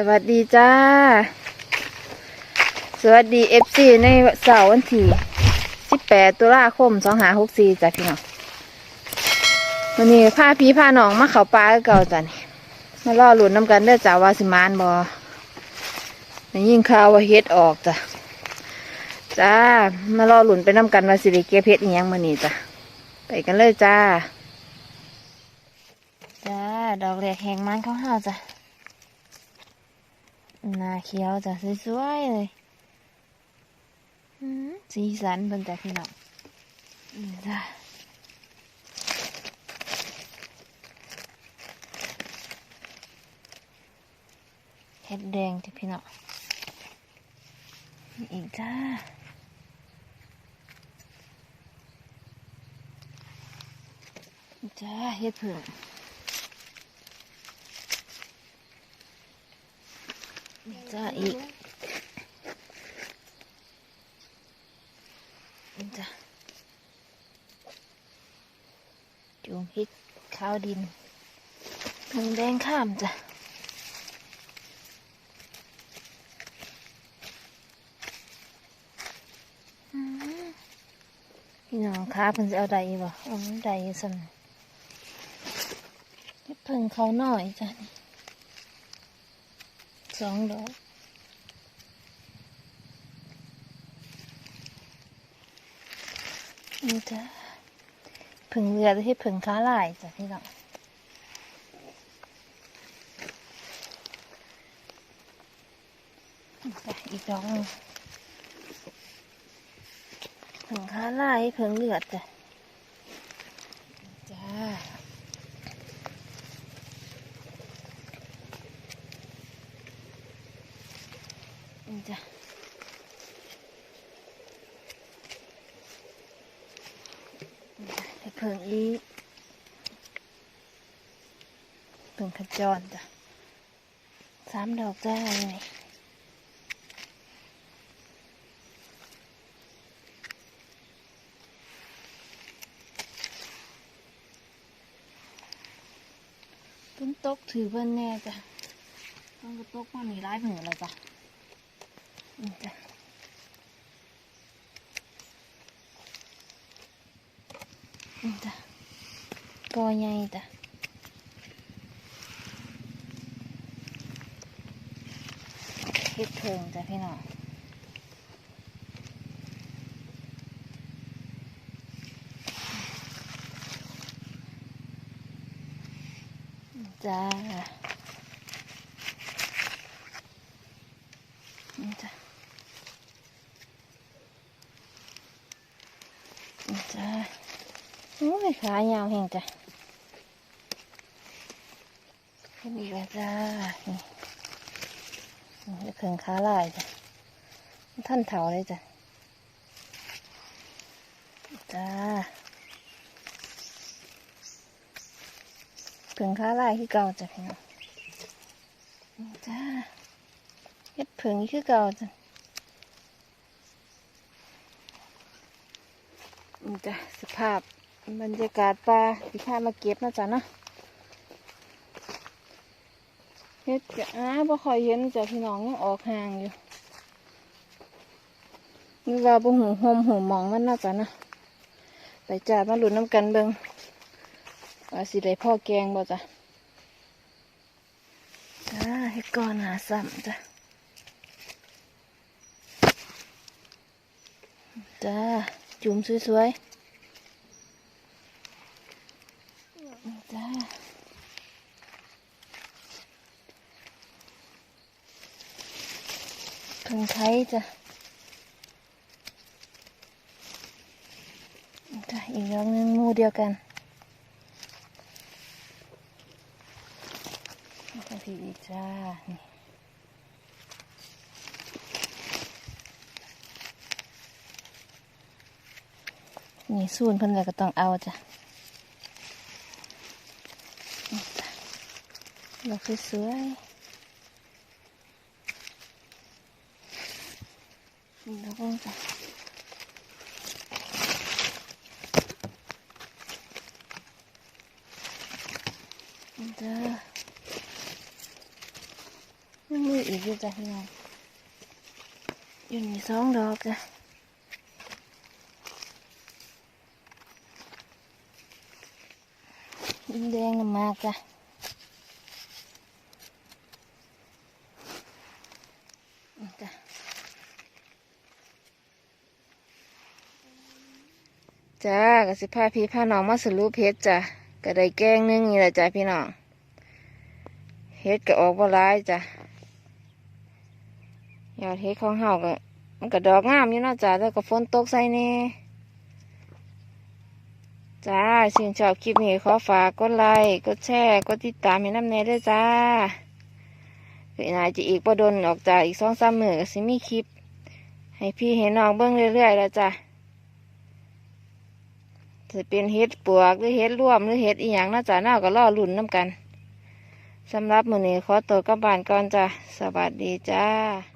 สวัสดีจ้า สวัสดีเอฟซีในเสาร์วันที่18ตุลาคม2564จ้ะพี่น้องวันนี้พาพี่พาน้องมาเขาปลาเก่าจ้ะนี่มาล่อหลุนน้ำกันเด้อจ้าวาสิมานบอได้ยิ่งข่าวว่าเฮ็ดออกจ้ะจ้ามาล่อหลุนไปน้ำกันว่าสิริเก็บเฮ็ดอีหยังมื้อนี้จ้ะไปกันเลยจ้าจ้าดอกแรกแหงมันเข้าห้าจ้ะ น้าเขียวจ้ะสวยๆเลยสีสันเป็นแต่พี่น้องจ้ะเห็ดแดงจ้ะพี่น้องอีกจ้าจ้าเห็ดเผือก จ้าอีกจ้าจูมพริกข้าวดินผงแดงข้ามจ้ะพี่น้องค้าเพิ่นจะเอาใดบ่เอาใดสั่นเพิ่งเขาหน่อยจ้ะนี่ สองดอกนี่จ้ะเพิ่งเรือที่เพิ่งค้าลายจ้ะพี่น้องนี่จ้ะอีกดอกนึงผึ่งค้าลายเพิ่งเลือดจ้ะจ้า จ้ะนี่จ้ะให้เพิ่งอีกเพิ่งขจรจ้ะสามดอกจ้าเลยต้นตกถือเพิ่นแน่จ้ะต้นกระตกมามีร้ายเหมือนแล้วจ้ะ จ้ะนี่จ้ะกอใหญ่จ้ะเฮ็ดเพิงจ้ะพี่น้องนี่จ้านี่จ้ะ จ้าโอ้ยขายาวแห่งจ้ะขึ้นอีกแล้วจ้านี่นี่เพิ่งขาลายจ้ะท่านเถาเลยจ้ะจ้าเพิ่งขาลายคือเก่าจ้ะพี่น้องนี่จ้าเฮ็ดเพิ่งคือเก่าจ้ะ นี่จ้ะสภาพบรรยากาศป่าที่พามาเก็บนะจ๊ะเนาะเฮ็ดจะอ้าบ่ค่อยเห็นจ้ะพี่น้องยังออกห่างอยู่นี่ว่าบ่หูหมหูมองมันนะจ๊ะนะไปจ้ามาหลุนน้ำกันเบิงว่าสิได้พ่อแกงบ่จ้ะจ้าเฮ็ดก่อนหาซ้ำจ้ะจ้า จุ่มสวยๆจ้าเพิ่งไทยจ้ะจ้ะอีกดอกนึงมูเดียวกันนี่จ้ะพี่อีกจ้านี่ นี่สูนเพิ่นเลยก็ต้องเอาจ้ะดอกสวยๆนี่ดอกจ้ะนี่จ้ะยังมีมีอีกอยู่จ้ะพี่น้องอยู่นี่สองดอกจ้ะ ดินแดงน้ำมากจ้ะจ้ะจ้ากสิพาพี่พาน้องมาสรุปเพชรจ้ะก็ได้แกงนึงนี่แหละจ้ะพี่น้องเฮ็ดก็ออกบ่ร้ายจ้ะยอดเฮ็ดของเฮาก็มันก็ดอกงามอยู่เนาะจ้ะแล้วก็ฝนตกใส่แน่ จ้าสิ่งชอบคลิปนี้ขอฝากกดไลค์กดแชร์กดติดตามให้น้ำแน่ด้วยจ้าคือนายจะอีกบ่ดนออกจากอีกสองสามมือก็สิมีคลิป ให้พี่ให้น้องเบิ่งเรื่อยๆแล้วจ้ะจะเป็นเฮ็ดปวกหรือเฮ็ดร่วมหรือเฮ็ดอีหยังเนาจะน่าก็รอลุ่นน้ำกันสำหรับมือนี้ขอตัวกลับบ้านก่อนจ้ะสวัสดีจ้า